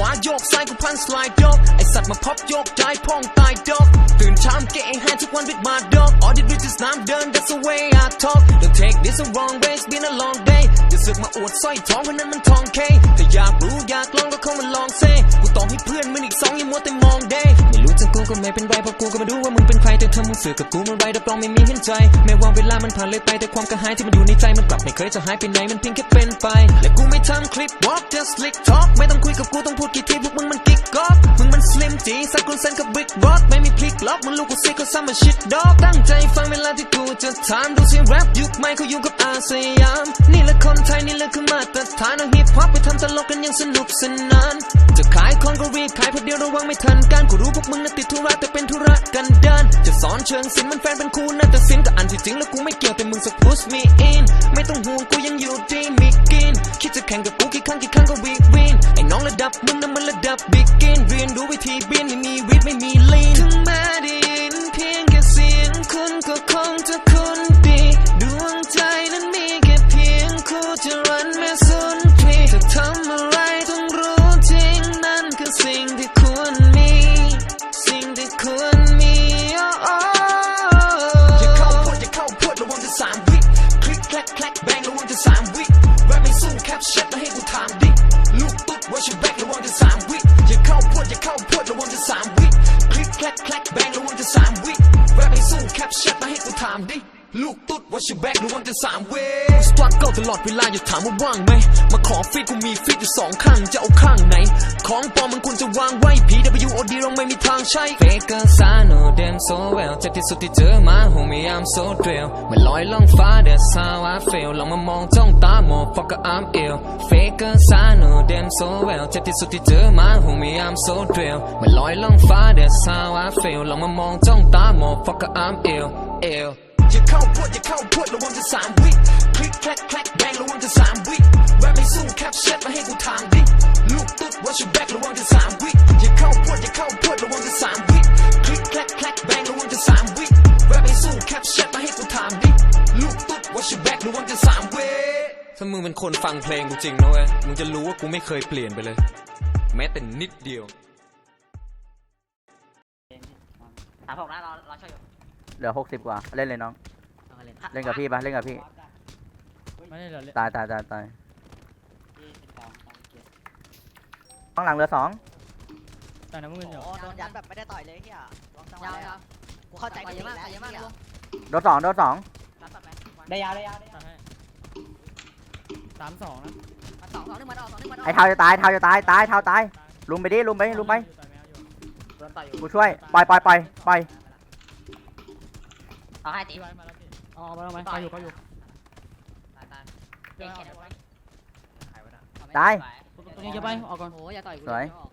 วาโยกซ้ายกูพันสไลด์ยกไอสัตว์มาพับโยกย้ายพ่องตายดอกตื่นเช้าเกะแฮนทุกวัน with my dog all the bitches น้ำเดิน that's the way I talk don't take this a wrong way it's been a long day อย่าสึกมาอวดสร้อยทองเพราะนั้นมันทองเคถ้าอยากรู้อยากลองก็เข้ามาลองเซกูตอบให้เพื่อนมึงอีกสองอย่ามัวแต่มองเดไม่รู้จะกูก็ไม่เป็นไรเพราะกูก็มาดูว่ามึง แต่ถ้ามึงเสือกกับกูมื่อไรรับรองไม่มีเห็นใจ แม้ว่าเวลามันผ่านเลยไปแต่ความกระหายที่มันอยู่ในใจมันกลับไม่เคยจะหายไปไหนมันเพียงแค่เป็นไป และกูไม่ทำคลิป walk just slick talk ไม่ต้องคุยกับกูต้องพูดกี่ทีพวกมึงมันกิ๊กก๊อกมึงมัน slim จีสักคนเซนกับ big rock ไม่มีพลิกล็อกมึงลูกกูซิกเขาซ้ำมา shit dog ตั้งใจฟังเวลาที่กูจะถามดูสิแรปยุคใหม่เขาอยู่กับอาสยาม นี่แหละคนไทยนี่แหละคือมาตรฐานเอาฮิปฮอปไปทำตลกกันยังสนุกสนาน ของก็รีบขายเพราะเดียวระวังไม่ทันการกูรู้พวกมึงน่ะติดธุระแต่เป็นธุระกันดานจะสอนเชิงศิลป์มันแฟนเป็นครูน่าจะศิลป์กับอันที่จริงแล้วกูไม่เกี่ยวแต่มึงสัก push me in ไม่ต้องห่วงกูยังอยู่ที่มีกินคิดจะแข่งกับกูกี่ครั้งกี่ครั้งก็วีวินไอ้น้องระดับมึงน่ะมันระดับบิ๊กเกนเรียนรู้วิธีบินไม่มีวิทไม่มีลีนถึงแม้ แล้วให้กูถามดิลูกตุ๊ดว่าชิแบกระวังจะสามเวสตรัคเกิลตลอดเวลาอย่าถามว่าว่างไหม มาขอฟีดกูมีฟีดอยู่สองข้างจะเอาข้างไหน ของปลอมมันควรจะวางไว้ PWOD เราไม่มีทางใช้ Faker s I know them so well เจ็บที่สุดที่เจอมา homie I'm so drill ไม่ลอยล่องฟ้า that's how I feel ลองมามองจ้องตา motherfucker I'm ill Faker s I know them so well เจ็บที่สุดที่เจอมา homie I'm so drill ไม่ลอยล่องฟ้า that's how I feel ลองมามองจ้องตา motherfucker I'm ill ill อ ย่าเข้าพวดอย่าเข้าพวดระวังจะสามวิคลิกแคลกแคลกแบงระวังจะสามวิแรปไม่สู้แคปชั่นมาให้กูถามดิลูกตุ๊ดว่าชิแบกระวังจะสามวิอย่าเข้าพวดอย่าเข้าพวดระวังจะสามวิคลิกแคลกแคลกแบงระวังจะสามวิแรปไม่สู้แคปชั่นมาให้กูถามดิลูกตุ๊ดว่าชิแบกระวังจะสามวิถ้ามึงเป็นคนฟังเพลงกูจริงนะเว้ยมึงจะรู้ว่ากูไม่เคยเปลี่ยนไปเลย แม้แต่นิดเดียว สามหกนะเราเราช่วยอยู่ เหลือหกสิบกว่า เล่นเลยน้อง เอาเล่นเล่นกับพี่ปะเล่นกับพี่ ไม่ได้เหรอตายตายตายตายข้างหลังเหลือสองแต่น้ำเงินอยู่โอ้โดนยัดแบบไม่ได้ต่อยเลยเฮียลองจังหวะยาวแรกยาวอะกูเข้าใจต่อยผิเยดอะมากแล้วต่อยเยอะมากเหี้ยลุงโดนสองโดนสองรับต่อไปได้ยาวได้ยาวได้ยาตัวดให้สามสองนะมาสองสองหนึ่งมาดอกสองหนึ่งมาดอกไอ้เท้าจะตายเท้าจะตายตายเท้าตายลุมไปดิลุมไปลุมไป ต่อยแมวอยู่โดนต่อยอยู่กูช่วยปล่อยปล่อยปล่อยปล่อย เอาให้ตีพี่ไว้มาแล้วพี่อ๋อมาแล้วไหมเขาอยู่เขาอยู่ตายตายเดี๋เอ็ยวกเอาเคเดี๋ยวเดี๋ยวไปไปตายตัวนี้จะไปออกก่อนโอ้ยอย่าต่อยกูสวย เดี๋อออก